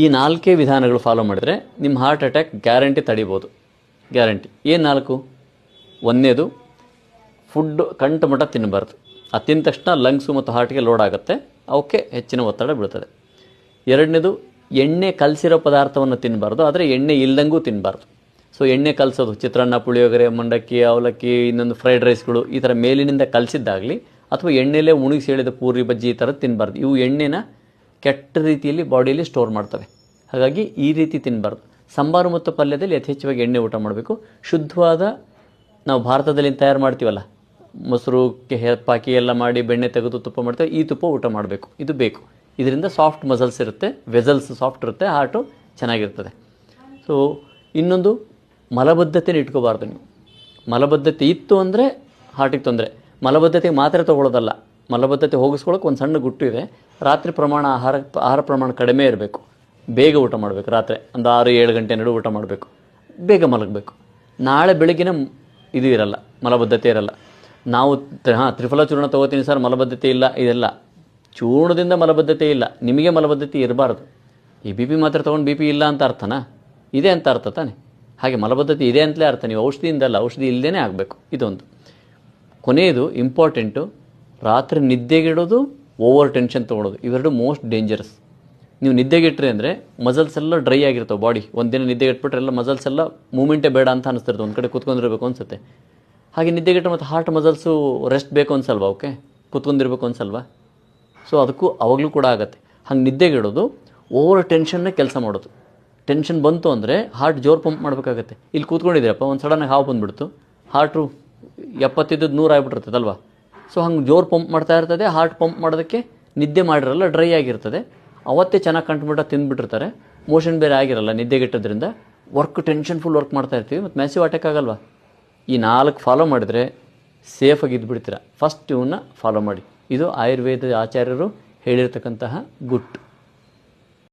ಈ ನಾಲ್ಕೇ ವಿಧಾನಗಳು ಫಾಲೋ ಮಾಡಿದರೆ ನಿಮ್ಮ ಹಾರ್ಟ್ ಅಟ್ಯಾಕ್ ಗ್ಯಾರಂಟಿ ತಡಿಬೋದು. ಗ್ಯಾರಂಟಿ ಏನು ನಾಲ್ಕು? ಒಂದನೇದು ಫುಡ್ ಮಟ್ಟ ತಿನ್ನಬಾರ್ದು. ಅದು ತಿಂದ ತಕ್ಷಣ ಲಂಗ್ಸು ಮತ್ತು ಹಾರ್ಟ್ಗೆ ಲೋಡ್ ಆಗುತ್ತೆ. ಅವಕ್ಕೆ ಹೆಚ್ಚಿನ ಒತ್ತಡ ಬೀಳ್ತದೆ. ಎರಡನೇದು, ಎಣ್ಣೆ ಕಲಸಿರೋ ಪದಾರ್ಥವನ್ನು ತಿನ್ನಬಾರ್ದು. ಆದರೆ ಎಣ್ಣೆ ಇಲ್ದಂಗೂ ತಿನ್ನಬಾರ್ದು. ಸೊ ಎಣ್ಣೆ ಕಲಸೋದು, ಚಿತ್ರಾನ್ನ, ಪುಳಿಯೋಗರೆ, ಮಂಡಕ್ಕಿ, ಅವಲಕ್ಕಿ, ಇನ್ನೊಂದು ಫ್ರೈಡ್ ರೈಸ್ಗಳು ಈ ಥರ ಮೇಲಿನಿಂದ ಕಲಸಿದ್ದಾಗಲಿ ಅಥವಾ ಎಣ್ಣೆಲೇ ಉಣಗಿಸಿ ಹೇಳಿದ ಪೂರಿ, ಬಜ್ಜಿ ಈ ಥರ ತಿನ್ನಬಾರ್ದು. ಇವು ಎಣ್ಣೆನ ಕೆಟ್ಟ ರೀತಿಯಲ್ಲಿ ಬಾಡಿಯಲ್ಲಿ ಸ್ಟೋರ್ ಮಾಡ್ತವೆ. ಹಾಗಾಗಿ ಈ ರೀತಿ ತಿನ್ನಬಾರ್ದು ಸಾಂಬಾರು ಮತ್ತು ಪಲ್ಯದಲ್ಲಿ ಯಥೇಚ್ಛವಾಗಿ ಎಣ್ಣೆ ಊಟ ಮಾಡಬೇಕು. ಶುದ್ಧವಾದ ನಾವು ಭಾರತದಲ್ಲಿ ತಯಾರು ಮಾಡ್ತೀವಲ್ಲ, ಮೊಸರು ಹೆಪ್ಪಾಕಿ ಎಲ್ಲ ಮಾಡಿ ಬೆಣ್ಣೆ ತೆಗೆದು ತುಪ್ಪ ಮಾಡ್ತೇವೆ, ಈ ತುಪ್ಪ ಊಟ ಮಾಡಬೇಕು. ಇದು ಬೇಕು. ಇದರಿಂದ ಸಾಫ್ಟ್ ಮಸಲ್ಸ್ ಇರುತ್ತೆ, ವೆಸಲ್ಸ್ ಸಾಫ್ಟ್ ಇರುತ್ತೆ, ಹಾರ್ಟು ಚೆನ್ನಾಗಿರ್ತದೆ. ಸೊ ಇನ್ನೊಂದು ಮಲಬದ್ಧತೆನ ಇಟ್ಕೋಬಾರ್ದು ನೀವು. ಮಲಬದ್ಧತೆ ಇತ್ತು ಅಂದರೆ ಹಾರ್ಟಿಗೆ ತೊಂದರೆ. ಮಲಬದ್ಧತೆಗೆ ಮಾತ್ರ ತೊಗೊಳ್ಳೋದಲ್ಲ ಮಲಬದ್ಧತೆ ಹೋಗಿಸ್ಕೊಳ್ಳೋಕೆ ಒಂದು ಸಣ್ಣ ಗುಟ್ಟು ಇದೆ. ರಾತ್ರಿ ಪ್ರಮಾಣ ಆಹಾರ ಆಹಾರ ಪ್ರಮಾಣ ಕಡಿಮೆ ಇರಬೇಕು. ಬೇಗ ಊಟ ಮಾಡಬೇಕು. ರಾತ್ರಿ ಒಂದು ಆರು, ಏಳು ಗಂಟೆ ನಡು ಊಟ ಮಾಡಬೇಕು. ಬೇಗ ಮಲಗಬೇಕು. ನಾಳೆ ಬೆಳಗ್ಗಿನ ಇದು ಇರಲ್ಲ. ಮಲಬದ್ಧತೆ ಇರಲ್ಲ. ನಾವು ಹಾಂ, ತ್ರಿಫಲ ಚೂರ್ಣ ತೊಗೋತೀನಿ ಸರ್. ಮಲಬದ್ಧತೆ ಇಲ್ಲ. ಇದೆಲ್ಲ ಚೂರ್ಣದಿಂದ ಮಲಬದ್ಧತೆ ಇಲ್ಲ. ನಿಮಗೆ ಮಲಬದ್ಧತೆ ಇರಬಾರ್ದು. ಈ ಬಿ ಪಿ ಮಾತ್ರ ತೊಗೊಂಡು ಬಿ ಪಿ ಇಲ್ಲ ಅಂತ ಅರ್ಥನಾ? ಇದೆ ಅಂತ ಅರ್ಥ ತಾನೆ? ಹಾಗೆ ಮಲಬದ್ಧತೆ ಇದೆ ಅಂತಲೇ ಅರ್ಥ. ನೀವು ಔಷಧಿಯಿಂದಲ್ಲ, ಔಷಧಿ ಇಲ್ಲದೇ ಆಗಬೇಕು. ಇದೊಂದು. ಕೊನೆಯದು ಇಂಪಾರ್ಟೆಂಟು ರಾತ್ರಿ ನಿದ್ದೆಗಿಡೋದು ಓವರ್ ಟೆನ್ಷನ್ ತೊಗೊಳೋದು ಇವೆರಡು ಮೋಸ್ಟ್ ಡೇಂಜರಸ್ ನೀವು ನಿದ್ದೆಗಿಟ್ರಿ ಅಂದರೆ ಮಸಲ್ಸ್ ಎಲ್ಲ ಡ್ರೈ ಆಗಿರ್ತಾವೆ ಬಾಡಿ ಒಂದಿನ ನಿದ್ದೆಗಿಟ್ಬಿಟ್ರೆ ಎಲ್ಲ ಮಸಲ್ಸ್ ಎಲ್ಲ ಮೂಮೆಂಟೇ ಬೇಡ ಅಂತ ಅನಿಸ್ತಿರ್ತದೆ. ಒಂದು ಕಡೆ ಕೂತ್ಕೊಂಡಿರ್ಬೇಕು ಅನ್ಸುತ್ತೆ. ಹಾಗೆ ನಿದ್ದೆಗಿಟ್ಟರೆ ಮತ್ತು ಹಾರ್ಟ್ ಮಸಲ್ಸು ರೆಸ್ಟ್ ಬೇಕು ಅನ್ಸಲ್ವಾ? ಓಕೆ ಕೂತ್ಕೊಂಡಿರ್ಬೇಕು ಅನ್ಸಲ್ವಾ? ಸೊ ಅದಕ್ಕೂ ಅವಾಗಲೂ ಕೂಡ ಆಗುತ್ತೆ. ಹಂಗೆ ನಿದ್ದೆಗಿಡೋದು ಓವರ್ ಟೆನ್ಷನ್ನೇ ಕೆಲಸ ಮಾಡೋದು. ಟೆನ್ಷನ್ ಬಂತು ಅಂದರೆ ಹಾರ್ಟ್ ಜೋರು ಪಂಪ್ ಮಾಡಬೇಕಾಗತ್ತೆ. ಇಲ್ಲಿ ಕೂತ್ಕೊಂಡಿದ್ದೀರಪ್ಪ, ಒಂದು ಸಡನ್ನಾಗಿ ಹಾವು ಬಂದುಬಿಡ್ತು. ಹಾರ್ಟು ಎಪ್ಪತ್ತಿದ್ದು ನೂರು ಆಗಿಬಿಟ್ಟಿರ್ತದಲ್ವಾ ಸೊ ಹಂಗೆ ಜೋರು ಪಂಪ್ ಮಾಡ್ತಾ ಇರ್ತದೆ ಹಾರ್ಟ್ ಪಂಪ್ ಮಾಡೋದಕ್ಕೆ ನಿದ್ದೆ ಮಾಡಿರಲ್ಲ ಡ್ರೈ ಆಗಿರ್ತದೆ. ಅವತ್ತೇ ಚೆನ್ನಾಗಿ ಕಂಟ್ಬಿಟ್ಟ ತಿಂದುಬಿಟ್ಟಿರ್ತಾರೆ. ಮೋಷನ್ ಬೇರೆ ಆಗಿರಲ್ಲ ನಿದ್ದೆಗೆಟ್ಟದ್ರಿಂದ ವರ್ಕ್ ಟೆನ್ಷನ್ ಫುಲ್ ವರ್ಕ್ ಮಾಡ್ತಾ ಇರ್ತೀವಿ. ಮತ್ತು ಮ್ಯಾಸಿವ್ ಅಟ್ಯಾಕ್ ಆಗಲ್ವಾ? ಈ ನಾಲ್ಕು ಫಾಲೋ ಮಾಡಿದರೆ ಸೇಫಾಗಿ ಇದ್ಬಿಡ್ತೀರ. ಫಸ್ಟ್ ಇವನ್ನ ಫಾಲೋ ಮಾಡಿ. ಇದು ಆಯುರ್ವೇದ ಆಚಾರ್ಯರು ಹೇಳಿರ್ತಕ್ಕಂತಹ ಗುಟ್ಟು